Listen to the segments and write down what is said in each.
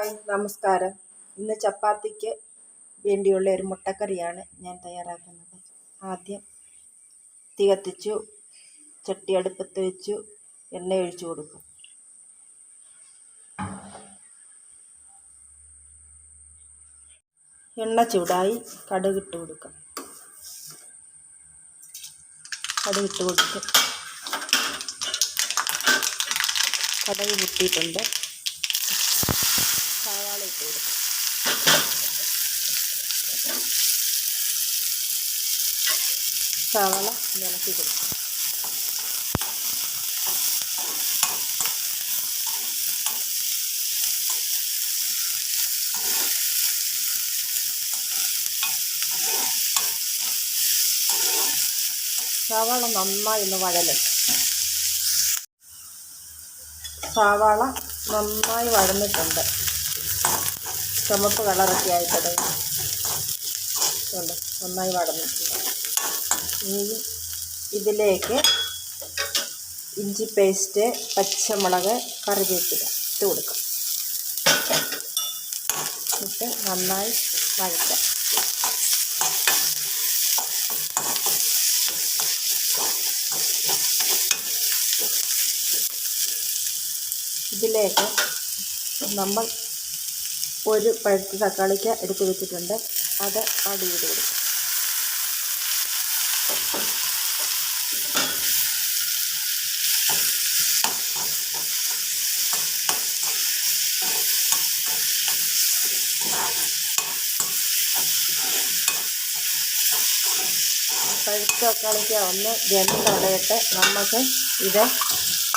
Hi നമസ്കാരം. ഇന്ന് ചപ്പാത്തിക്ക് വേണ്ടിയുള്ള ഒരു മുട്ടക്കറിയാണ് ഞാൻ തയ്യാറാക്കുന്നത്. ആദ്യം തീ കത്തിച്ചു ചട്ടി അടുപ്പത്ത് വെച്ചു എണ്ണ ഒഴിച്ചു കൊടുക്കും. എണ്ണ ചൂടായി കടുകിട്ട് കൊടുക്കാം. കടുകിട്ട് കൊടുക്കും കടുക് പൊട്ടിയിട്ടുണ്ട്. സവാള ഇട്ട് കൊടുക്കും. സവാള നിലക്കി കൊടുക്കും. സവാള നന്നായി ഒന്ന് വഴലും സവാള നന്നായി വഴന്നിട്ടുണ്ട്. ചുമപ്പ് കളറൊക്കെ ആയിക്കോട്ടെ. ഉണ്ട് നന്നായി വടന്നിട്ടുണ്ട് ഇനി ഇതിലേക്ക് ഇഞ്ചി പേസ്റ്റ് പച്ചമുളക് കറിവേപ്പില ഇട്ട് കൊടുക്കും. ഇട്ട് നന്നായി വഴറ്റാം. ഇതിലേക്ക് നമ്മൾ ഒരു പഴുത്ത തക്കാളിക്ക എടുത്ത് വെച്ചിട്ടുണ്ട്. അത് ആഡ് ചെയ്ത് കൊടുക്കും. പഴുത്ത തക്കാളിക്ക ഒന്ന് വെന്തടയട്ടെ നമുക്ക് ഇത്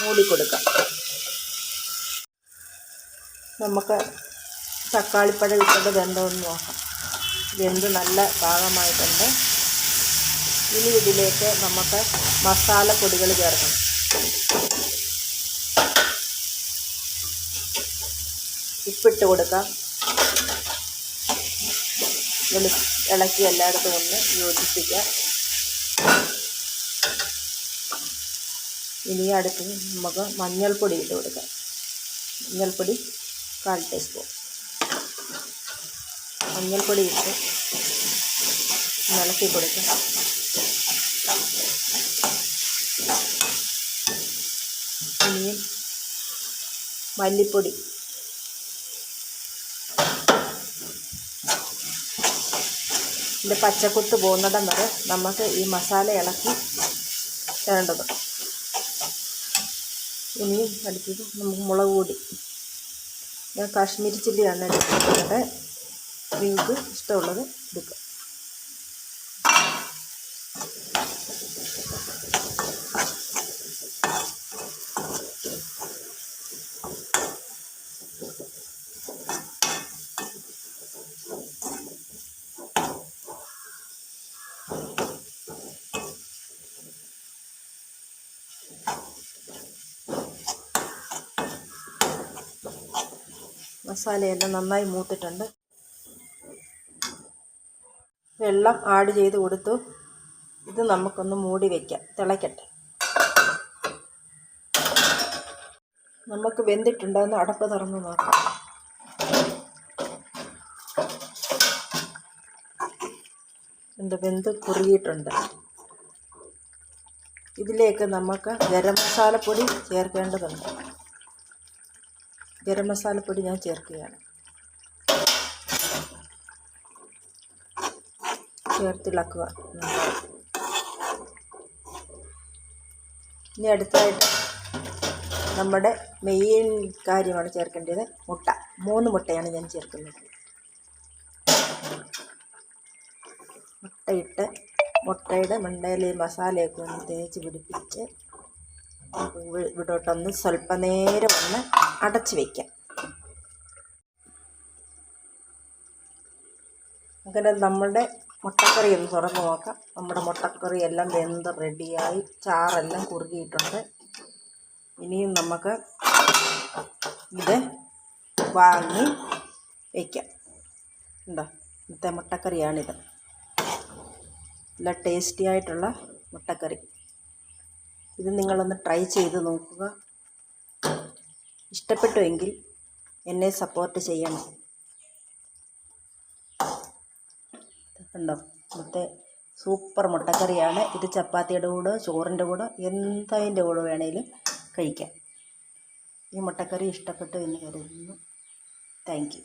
മൂടിക്കൊടുക്കാം നമുക്ക് തക്കാളിപ്പഴം ഇട്ടത് വെന്തോന്ന് നോക്കാം. വെന്ത് നല്ല പാകമായിട്ടുണ്ട്. ഇനി ഇതിലേക്ക് നമുക്ക് മസാലപ്പൊടികൾ ചേർക്കണം ഉപ്പിട്ട് കൊടുക്കാം. വെളി ഇളക്കി എല്ലായിടത്തും ഒന്ന് യോജിപ്പിക്കാം ഇനി അടുത്ത് നമുക്ക് മഞ്ഞൾപ്പൊടി ഇട്ട് കൊടുക്കാം. മഞ്ഞൾപ്പൊടി കാൽ ടീസ്പൂൺ. മഞ്ഞൾപ്പൊടി ഇട്ട് ഇളക്കി കൊടുക്കാം. ഇനിയും മല്ലിപ്പൊടി. ഇതിന്റെ പച്ചക്കുത്ത് പോകുന്നിടം വരെ നമുക്ക് ഈ മസാല ഇളക്കി തരേണ്ടത് ഇനിയും അടുത്തത് നമുക്ക് മുളക് പൊടി. ഞാൻ കാശ്മീരി ചില്ലിയാണ് എടുക്കുന്നത് നിങ്ങൾക്ക് ഇഷ്ടമുള്ളത് എടുക്കാം മസാലയെല്ലാം നന്നായി മൂത്തിട്ടുണ്ട്. വെള്ളം ആഡ് ചെയ്ത് കൊടുത്തു. ഇത് നമുക്കൊന്ന് മൂടി വയ്ക്കാം തിളയ്ക്കട്ടെ. നമുക്ക് വെന്തിട്ടുണ്ടോയെന്ന് അടപ്പ് തുറന്ന് നോക്കാം. എന്ത് വെന്ത് കുറുകിയിട്ടുണ്ട്. ഇതിലേക്ക് നമുക്ക് ഗരം മസാലപ്പൊടി ചേർക്കേണ്ടതുണ്ട്. ഗരം മസാലപ്പൊടി ഞാൻ ചേർക്കുകയാണ്. ചേർത്തിളക്കുക. ഇനി അടുത്തതായിട്ട് നമ്മുടെ മെയിൻ കാര്യമാണ് ചേർക്കേണ്ടത് മുട്ട. മൂന്ന് മുട്ടയാണ് ഞാൻ ചേർക്കുന്നത്. മുട്ടയിട്ട് മുട്ടയുടെ മണ്ടയിൽ മസാലയൊക്കെ ഒന്ന് തേച്ച് പിടിപ്പിച്ച് ഇവിടോട്ടൊന്ന് സ്വല്പനേരം ഒന്ന് അടച്ച് വയ്ക്കാം അങ്ങനെ നമ്മുടെ മുട്ടക്കറി ഒന്ന് തുറന്ന് നോക്കാം. നമ്മുടെ മുട്ടക്കറി എല്ലാം വെന്ത് റെഡിയായി ചാറെല്ലാം കുറുകിയിട്ടുണ്ട്. ഇനിയും നമുക്ക് ഇത് വാങ്ങി വയ്ക്കാം ഉണ്ടോ ഇന്നത്തെ മുട്ടക്കറിയാണിത്. നല്ല ടേസ്റ്റി ആയിട്ടുള്ള മുട്ടക്കറി. ഇത് നിങ്ങളൊന്ന് ട്രൈ ചെയ്ത് നോക്കുക. ഇഷ്ടപ്പെട്ടുവെങ്കിൽ എന്നെ സപ്പോർട്ട് ചെയ്യണം. കണ്ടോ ഇവിടുത്തെ സൂപ്പർ മുട്ടക്കറിയാണ്. ഇത് ചപ്പാത്തിയുടെ കൂടെ ചോറിന്റെ കൂടെ എന്തതിന്റെ കൂടെ വേണേലും കഴിക്കാം. ഈ മുട്ടക്കറി ഇഷ്ടപ്പെട്ടു എന്ന് കരുതുന്നു. താങ്ക്